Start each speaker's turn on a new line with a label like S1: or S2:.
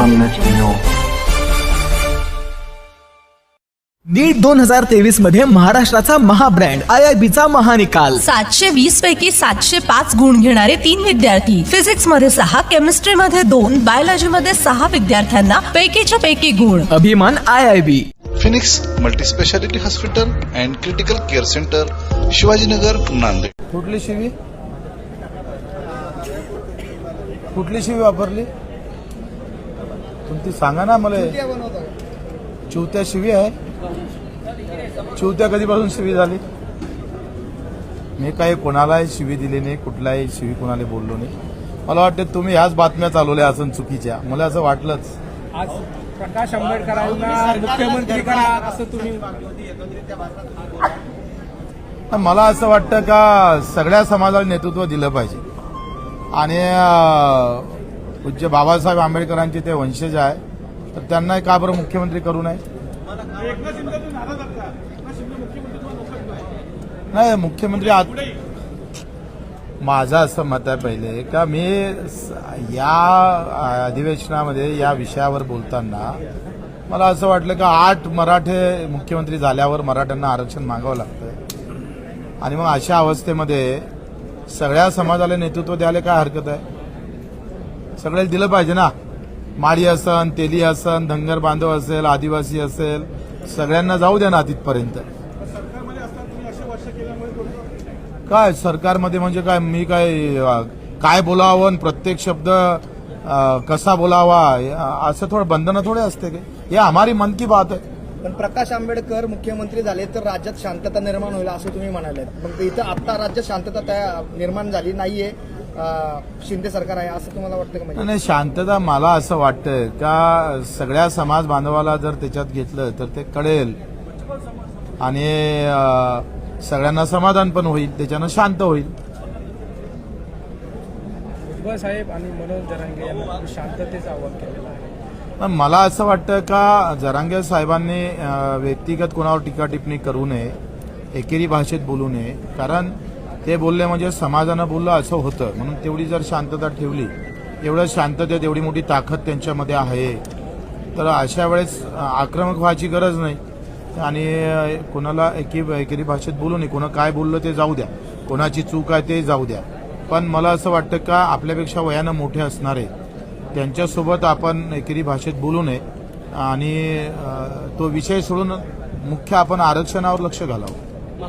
S1: Latino.
S2: नीट दोन हजार तेवीसमध्ये महाराष्ट्राचा महाब्रँड आय आय बीचा महानिकाल.
S3: सातशे वीस पैकी सातशे पाच गुण घेणारे तीन विद्यार्थी. फिजिक्समध्ये सहा केमिस्ट्री मध्ये दोन बायोलॉजी मध्ये सहा विद्यार्थ्यांना पैकीच्या पैकी गुण.
S2: अभिमान I I B.
S4: Phoenix multispeciality hospital and critical care centre Shivajinagar Nanded.
S5: कुठली शिवी? कुठली शिवी वापरली? तुमची सांगा ना मला. चिवत्या शिवी आहे. चिवत्या कधीपासून शिवी झाली? मी काही कोणालाही शिवी दिली नाही कुठलाही शिवी कोणाला बोललो नाही. मला वाटतं तुम्ही ह्याच बातम्या चालवल्या असून चुकीच्या. मला असं वाटलंच.
S6: आज प्रकाश आंबेडकरांना मुख्यमंत्री करा असं तुम्ही
S5: तर मला असं वाटतं का सगळ्या समाजाला नेतृत्व दिलं पाहिजे. आणि पूज्य बाबासाहेब आंबेडकरांचे ते वंशज आहे. तर त्यांना का बरं मुख्यमंत्री करू नये? नाही मुख्यमंत्री आज माझं असं मत आहे पहिले का मी या अधिवेशनामध्ये या विषयावर बोलताना मला असं वाटलं का आठ मराठे मुख्यमंत्री झाल्यावर मराठ्यांना आरक्षण मागावं लागतं आणि मग अशा अवस्थेमध्ये सगळ्या समाजाला नेतृत्व द्यायला काय हरकत आहे? सगळ्याला दिलं पाहिजे ना. माळी असन तेली असन धनगर बांधव असेल आदिवासी असेल सगळ्यांना जाऊ द्या ना तिथपर्यंत. काय सरकारमध्ये म्हणजे काय मी काय काय बोलावं आणि प्रत्येक शब्द कसा बोलावा असं थोडं बंधनं थोडे असते की. हे हमारी मन की बात आहे.
S7: पण प्रकाश आंबेडकर मुख्यमंत्री झाले तर राज्यात शांतता निर्माण होईल असं तुम्ही म्हणाले पण इथं आता राज्यात शांतता निर्माण झाली नाहीये. शिंदे सरकार आहे असं तुम्हाला वाटतं का म्हणजे?
S5: नाही शांतता मला असं वाटतं का सगळ्या समाज बांधवाला जर त्याच्यात घेतलं तर ते कळेल. आणि अ, सगळ्यांना समाधान पण होईल त्याच्यानं शांत होईल.
S6: भुजबळ साहेब आणि मनोज जरांगे यांना शांततेचं आवाहन केलेलं आहे.
S5: पण मला असं वाटतं का जरांगे साहेबांनी अ, व्यक्तिगत कोणावर टीका टिप्पणी करू नये एकेरी भाषेत बोलू नये. कारण ते बोलले म्हणजे समाजानं बोललं असं होतं. म्हणून तेवढी जर शांतता ठेवली एवढं शांततेत एवढी मोठी ताकद त्यांच्यामध्ये आहे. तर अशा वेळेस आक्रमक व्हायची गरज नाही. आणि कोणाला एकी एकेरी भाषेत बोलू नये. कोणा काय बोललं ते जाऊ द्या. कोणाची चूक आहे ते जाऊ द्या. पण मला असं वाटतं का आपल्यापेक्षा वयानं मोठे असणारे त्यांच्यासोबत आपण एकेरी भाषेत बोलू नये. आणि तो विषय सोडून मुख्य आपण आरक्षणावर लक्ष घालावं.